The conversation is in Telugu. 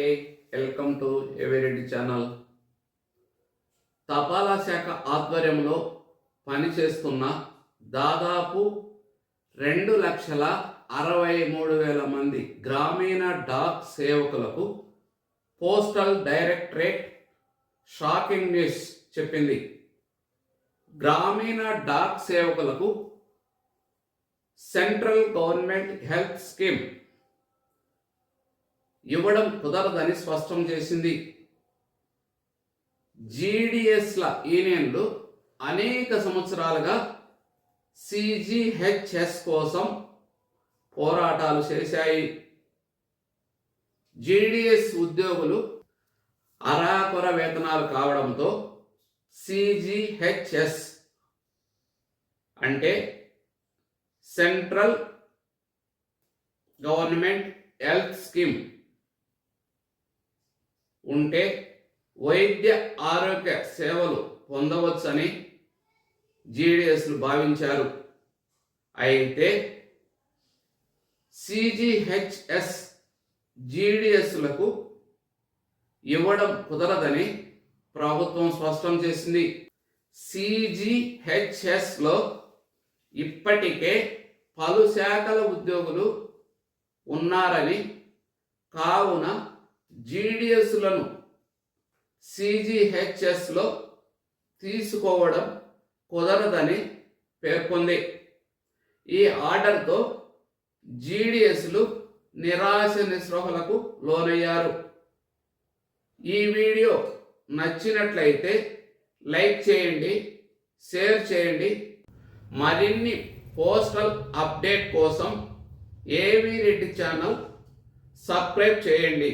అండి వెల్కమ్ టు ఎవిరెడ్డి ఛానల్ తపాలా శాఖ ఆధ్వర్యంలో పనిచేస్తున్న దాదాపు రెండు లక్షల అరవై మూడు వేల మంది గ్రామీణ డాక్ సేవకులకు పోస్టల్ డైరెక్టరేట్ షాకింగ్ న్యూస్ చెప్పింది. గ్రామీణ డాక్ సేవకులకు సెంట్రల్ గవర్నమెంట్ హెల్త్ స్కీమ్ ఇవ్వడం కుదరదని స్పష్టం చేసింది. జీడిఎస్ల యూనియన్లు అనేక సంవత్సరాలుగా సిజిహెచ్ఎస్ కోసం పోరాటాలు చేశాయి. జీడిఎస్ ఉద్యోగులు అరాకొర వేతనాలు కావడంతో సిజిహెచ్ఎస్ అంటే సెంట్రల్ గవర్నమెంట్ హెల్త్ స్కీమ్. ఉంటే వైద్య ఆరోగ్య సేవలు పొందవచ్చని జీడిఎస్లు భావించారు. అయితే సిజిహెచ్ఎస్ జీడిఎస్లకు ఇవ్వడం కుదరదని ప్రభుత్వం స్పష్టం చేసింది. సిజిహెచ్ఎస్లో ఇప్పటికే పలు శాఖల ఉద్యోగులు ఉన్నారని కావున జీడిఎస్లను సిజిహెచ్ఎస్లో తీసుకోవడం కుదరదని పేర్కొంది. ఈ ఆర్డర్తో జీడిఎస్లు నిరాశ నిస్పృహలకు లోనయ్యారు. ఈ వీడియో నచ్చినట్లయితే లైక్ చేయండి షేర్ చేయండి. మరిన్ని పోస్టల్ అప్డేట్ కోసం ఏవీ రెడ్డి ఛానల్ సబ్స్క్రైబ్ చేయండి.